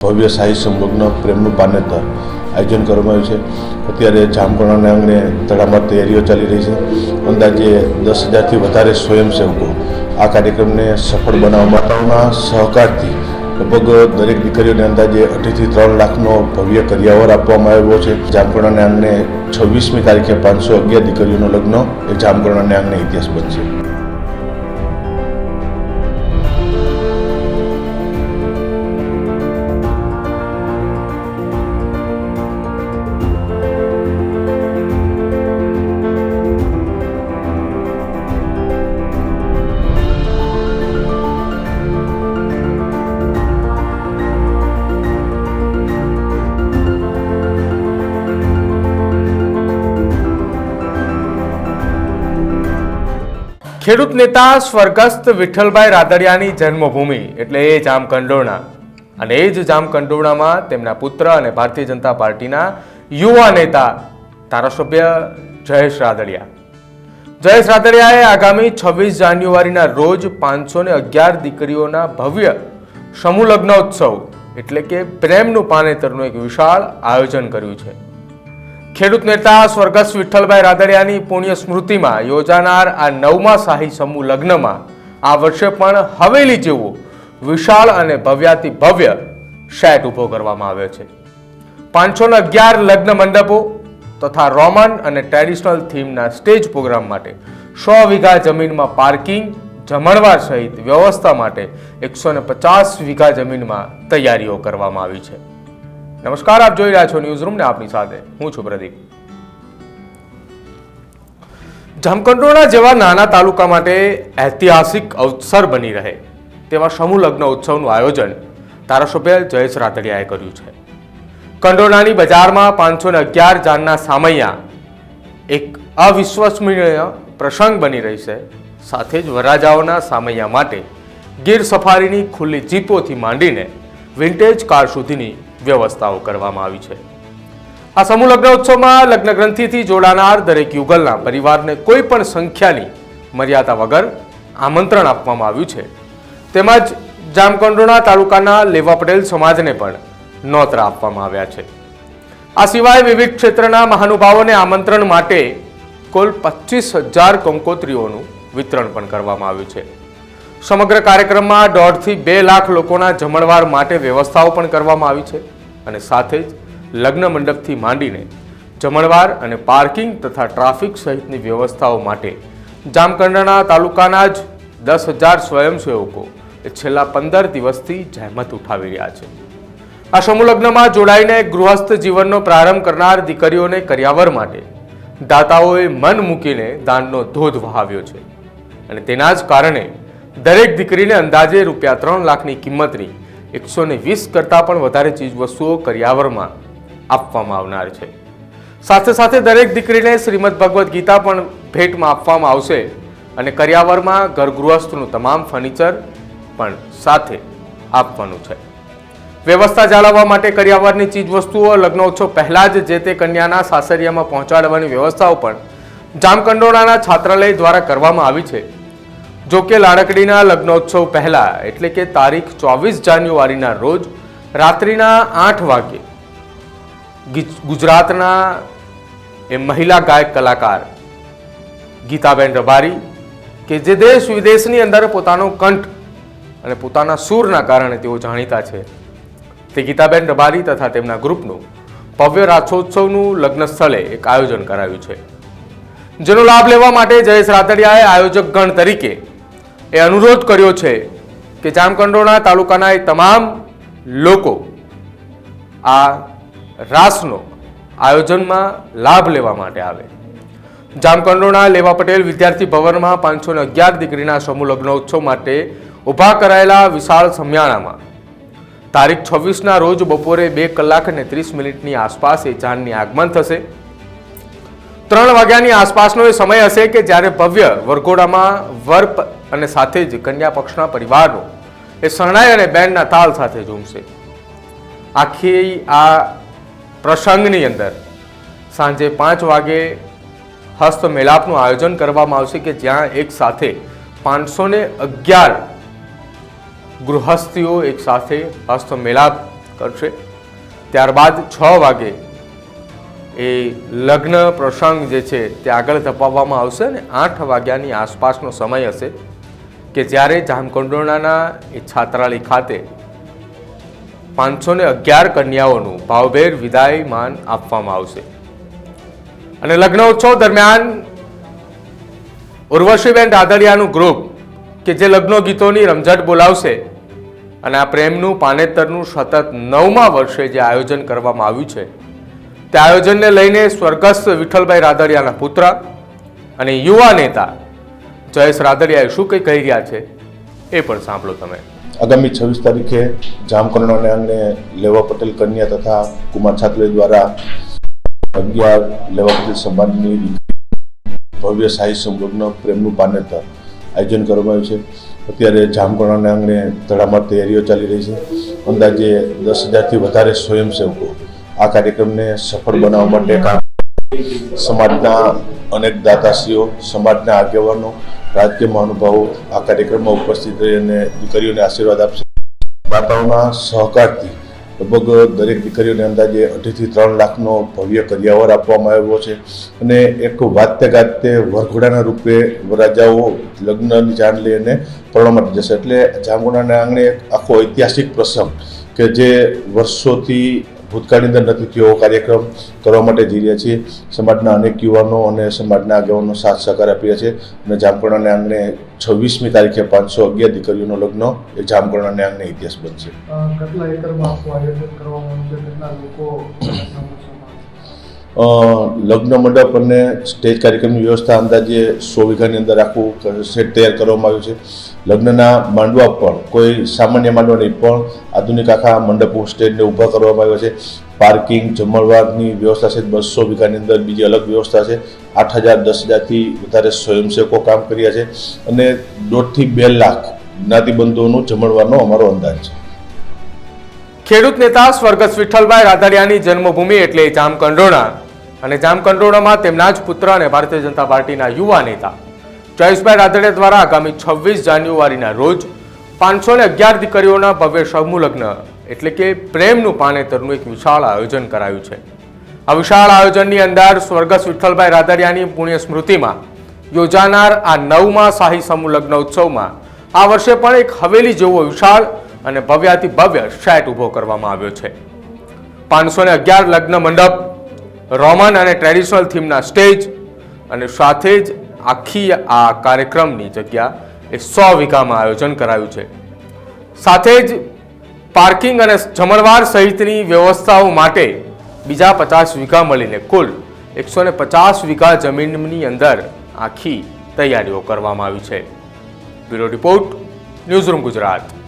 ભવ્ય શાહી સંલગ્ન પ્રેમનું પાનેતર આયોજન કરવામાં આવ્યું છે. અત્યારે જામકંડોળના આંગણે તડામાર તૈયારીઓ ચાલી રહી છે. અંદાજે દસ હજારથી વધારે સ્વયંસેવકો આ કાર્યક્રમને સફળ બનાવવા માતાઓના સહકારથી લગભગ દરેક દીકરીઓને અંદાજે અઢીથી ત્રણ લાખનો ભવ્ય કરિયાવર આપવામાં આવ્યો છે. જામકંડોળના આંગણે છવ્વીસમી તારીખે પાંચસો અગિયાર દીકરીઓનો લગ્ન એ જામકંડોળના આંગણે ઇતિહાસ બનશે. ખેડૂત નેતા સ્વર્ગસ્થ વિઠ્ઠલભાઈ રાદડિયાની જન્મભૂમિ, એટલે એ જામકંડોરણા અને એ જ જામકંડોરણામાં તેમના પુત્ર અને ભારતીય જનતા પાર્ટીના યુવા નેતા ધારાસભ્ય જયેશ રાદડિયા. જયેશ રાદડિયાએ આગામી છવ્વીસ જાન્યુઆરીના રોજ પાંચસો ને અગિયાર દીકરીઓના ભવ્ય સમૂહ લગ્નોત્સવ, એટલે કે પ્રેમનું પાનેતરનું એક વિશાળ આયોજન કર્યું છે. ખેડૂત નેતા સ્વર્ગસ્થ વિઠ્ઠલભાઈ રાદડિયાની પુણ્ય સ્મૃતિમાં યોજાનાર આ નવમા શાહી સમૂહ લગ્નમાં આ વર્ષે પણ હવેલી જેવો વિશાળ અને ભવ્યાતિ ભવ્ય શેટ ઊભો કરવામાં આવ્યો છે. પાંચસો ને અગિયાર લગ્ન મંડપો તથા રોમન અને ટ્રેડિશનલ થીમના સ્ટેજ પ્રોગ્રામ માટે સો વીઘા જમીનમાં પાર્કિંગ, જમણવાર સહિત વ્યવસ્થા માટે એકસો પચાસ વીઘા જમીનમાં તૈયારીઓ કરવામાં આવી છે. નમસ્કાર, આપ જોઈ રહ્યા છો ન્યૂઝ રૂમ ને આપની સાથે. હું છું પ્રદીપ. જામકંડોરણા જેવા નાના તાલુકા માટે ઐતિહાસિક અવસર બની રહે તેવા સમૂહ લગ્ન ઉત્સવનું આયોજન ધારાસભ્ય જયેશ રાતડિયાએ કર્યું છે. કંડોરણાની બજારમાં પાંચસો ને અગિયાર જાનના સામૈયા એક અવિશ્વસનીય પ્રસંગ બની રહી છે. સાથે જ વરરાજાઓના સામૈયા માટે ગીર સફારીની ખુલ્લી જીપોથી માંડીને વિન્ટેજ કાર સુધીની વ્યવસ્થાઓ કરવામાં આવી છે. આ સમૂહ લગ્ન ઉત્સવમાં લગ્ન ગ્રંથિથી જોડાનાર દરેક યુગલના પરિવારને કોઈ પણ સંખ્યાની મર્યાદા વગર આમંત્રણ આપવામાં આવ્યું છે. તેમજ જામકંડોણા તાલુકાના લેવા પટેલ સમાજને પણ નોતરા આપવામાં આવ્યા છે. આ સિવાય વિવિધ ક્ષેત્રના મહાનુભાવોને આમંત્રણ માટે કુલ પચીસ હજાર કંકોત્રીઓનું વિતરણ પણ કરવામાં આવ્યું છે. સમગ્ર કાર્યક્રમમાં દોઢથી બે લાખ લોકોના જમણવાર માટે વ્યવસ્થાઓ પણ કરવામાં આવી છે અને સાથે જ લગ્ન મંડપથી માંડીને જમણવાર અને પાર્કિંગ તથા ટ્રાફિક સહિતની વ્યવસ્થાઓ માટે જામકંડના તાલુકાના જ દસ હજાર સ્વયંસેવકો એ છેલ્લા પંદર દિવસથી જહેમત ઉઠાવી રહ્યા છે. આ સમૂહ લગ્નમાં જોડાઈને ગૃહસ્થ જીવનનો પ્રારંભ કરનાર દીકરીઓને કર્યાવર માટે દાતાઓએ મન મૂકીને દાનનો ધોધ વહાવ્યો છે. અને તેના જ કારણે દરેક દીકરીને અંદાજે રૂપિયા ત્રણ લાખની કિંમતની એકસો ને વીસ કરતાં પણ વધારે ચીજવસ્તુઓ કરિયાવરમાં આપવામાં આવનાર છે. સાથે સાથે દરેક દીકરીને શ્રીમદ ભગવદ્ ગીતા પણ ભેટમાં આપવામાં આવશે અને કરિયાવરમાં ઘરગૃહસ્થનું તમામ ફર્નિચર પણ સાથે આપવાનું છે. વ્યવસ્થા જાળવવા માટે કરિયાવરની ચીજવસ્તુઓ લગ્નોત્સવ પહેલાં જ જે તે કન્યાના સાસરિયામાં પહોંચાડવાની વ્યવસ્થાઓ પણ જામકંડોળાના છાત્રાલય દ્વારા કરવામાં આવી છે. જો કે લાડકડીના લગ્નોત્સવ પહેલા, એટલે કે તારીખ ચોવીસ જાન્યુઆરીના રોજ, રાત્રિના આઠ વાગે ગુજરાતના એ મહિલા ગાયક કલાકાર ગીતાબેન રબારી, કે જે દેશ વિદેશની અંદર પોતાનો કંઠ અને પોતાના સૂરના કારણે તેઓ જાણીતા છે, તે ગીતાબેન રબારી તથા તેમના ગ્રુપનું ભવ્ય રાસોત્સવનું લગ્ન સ્થળે એક આયોજન કરાયું છે. જેનો લાભ લેવા માટે જયેશ રાતડિયાએ આયોજક ગણ તરીકે એ અનુરોધ કર્યો છે કે જામકંડોરણા તાલુકાના એ તમામ લોકો આ રાસનો આયોજનમાં લાભ લેવા માટે આવે. જામકંડોરણા લેવા પટેલ વિદ્યાર્થી ભવનમાં પાંચસો ને અગિયાર દીકરીના સમૂહ લગ્નોત્સવ માટે ઊભા કરાયેલા વિશાળ સમિયાણામાં. તારીખ છવ્વીસના રોજ બપોરે બે કલાક અને ત્રીસ મિનિટની આસપાસ એ જાનની આગમન થશે. ત્રણ વાગ્યાની આસપાસનો એ સમય હશે કે જ્યારે ભવ્ય વરઘોડામાં વર્પ અને સાથે જ કન્યા પક્ષના પરિવારનો એ શરણાઈ અને બેનના તાલ સાથે ઝૂમશે. આખી આ પ્રસંગની અંદર સાંજે પાંચ વાગે હસ્ત મેલાપનું આયોજન કરવામાં આવશે કે જ્યાં એક સાથે પાંચસો ને અગિયાર ગૃહસ્થીઓ એક સાથે હસ્ત મેલાપ કરશે. ત્યારબાદ છ વાગે એ લગ્ન પ્રસંગ જે છે તે આગળ ધપાવવામાં આવશે અને આઠ વાગ્યાની આસપાસનો સમય હશે કે જ્યારે જામકંડોરણાના એ છાત્રાલય ખાતે પાંચસો ને અગિયાર કન્યાઓનું ભાવભેર વિદાયમાન આપવામાં આવશે. અને લગ્નોત્સવ દરમિયાન ઉર્વશીબેન રાદડિયાનું ગ્રુપ કે જે લગ્નો ગીતોની રમઝટ બોલાવશે અને આ પ્રેમનું પાનેતરનું સતત નવમા વર્ષે જે આયોજન કરવામાં આવ્યું છે તે આયોજનને લઈને સ્વર્ગસ્થ વિઠ્ઠલભાઈ રાદડિયાના પુત્ર અને યુવા નેતા જયેશ રાદડિયાએ શું કંઈ કહી રહ્યા છે એ પણ સાંભળો તમે. આગામી છવ્વીસ તારીખે જામકરણોને અંગે લેવા પટેલ કન્યા તથા કુમાર છાત્રે દ્વારા અગિયાર લેવા પટેલ સમાજની ભવ્ય શાહી સંલગ્ન પ્રેમનું પાનેતર આયોજન કરવામાં આવ્યું છે. અત્યારે જામકરણોના આંગણે ધડામાર તૈયારીઓ ચાલી રહી છે. અંદાજે દસ હજારથી વધારે સ્વયંસેવકો આ કાર્યક્રમને સફળ બનાવવા માટે સમાજના અનેક દાતાશ્રીઓ, સમાજના આગેવાનો, રાજકીય મહાનુભાવો આ કાર્યક્રમમાં ઉપસ્થિત રહી અને દીકરીઓને આશીર્વાદ આપશે. માતાઓના સહકારથી લગભગ દરેક દીકરીઓને અંદાજે અઢીથી ત્રણ લાખનો ભવ્ય કરિયાવર આપવામાં આવ્યો છે અને એક વાતે ગાતે વરઘોડાના રૂપે રાજાઓ લગ્નની જાણ લઈને પરણવા માટે જશે. એટલે જામગોડાના આંગણે એક આખો ઐતિહાસિક પ્રસંગ કે જે વર્ષોથી ભૂતકાળની અંદર નથી થયો કાર્યક્રમ કરવા માટે જઈ રહ્યા છીએ. સમાજના અનેક યુવાનો અને સમાજના આગેવાનો સાથ સહકાર આપી રહ્યા છે. અને જામકરણાને આંગણે છવ્વીસમી તારીખે પાંચસો અગિયાર દીકરીઓનો લગ્ન એ જામકરણાને આંગણે ઇતિહાસ બનશે. કેટલા એકરમાં આયોજન કરવામાં લોકો લગ્ન મંડપ અને સ્ટેજ કાર્યક્રમની વ્યવસ્થા અંદાજે સો વીઘાની અંદર આખું સેટ તૈયાર કરવામાં આવ્યું છે. લગ્નના માંડવા પણ કોઈ સામાન્ય માંડવા નહીં, પણ આધુનિક આખા મંડપો, સ્ટેજને ઊભા કરવામાં આવ્યા છે. પાર્કિંગ, જમણવારની વ્યવસ્થા છે, બસો વીઘાની અંદર બીજી અલગ વ્યવસ્થા છે. આઠ હજાર, દસ હજારથી વધારે સ્વયંસેવકો કામ કર્યા છે અને દોઢથી બે લાખ જ્ઞાતિબંધુઓનું જમણવારનો અમારો અંદાજ છે. ખેડૂત નેતા સ્વર્ગસ્થ વિઠ્ઠલભાઈ રાધાડિયાની જન્મભૂમિ એટલે જામકંડોરણા અને જામકંડોરણામાં તેમના જ પુત્ર અને ભારતીય જનતા પાર્ટીના યુવા નેતા જયેશભાઈ રાદડિયા દ્વારા આગામી છવ્વીસ જાન્યુઆરીના રોજ પાંચસો ને અગિયાર દીકરીઓના ભવ્ય સમૂહલગ્ન એટલે કે પ્રેમનું પાનેતરનું એક વિશાળ આયોજન કરાયું છે. આ વિશાળ આયોજનની અંદર સ્વર્ગસ્થ વિઠ્ઠલભાઈ રાદડિયાની પુણ્ય સ્મૃતિમાં યોજાનાર આ નવમા શાહી સમૂહ લગ્ન ઉત્સવમાં આ વર્ષે પણ એક હવેલી જેવો વિશાળ અને ભવ્યાતિ ભવ્ય સેટ ઊભો કરવામાં આવ્યો છે. પાંચસો ને અગિયાર લગ્ન મંડપ રોમન અને ટ્રેડિશનલ થીમના સ્ટેજ અને સાથે જ આખી આ કાર્યક્રમની જગ્યા એ સો વીઘામાં આયોજન કરાયું છે. સાથે જ પાર્કિંગ અને જમણવાર સહિતની વ્યવસ્થાઓ માટે બીજા પચાસ વીઘા મળીને કુલ એકસો ને પચાસ વીઘા જમીનની અંદર આખી તૈયારીઓ કરવામાં આવી છે. Bureau report, newsroom Gujarat.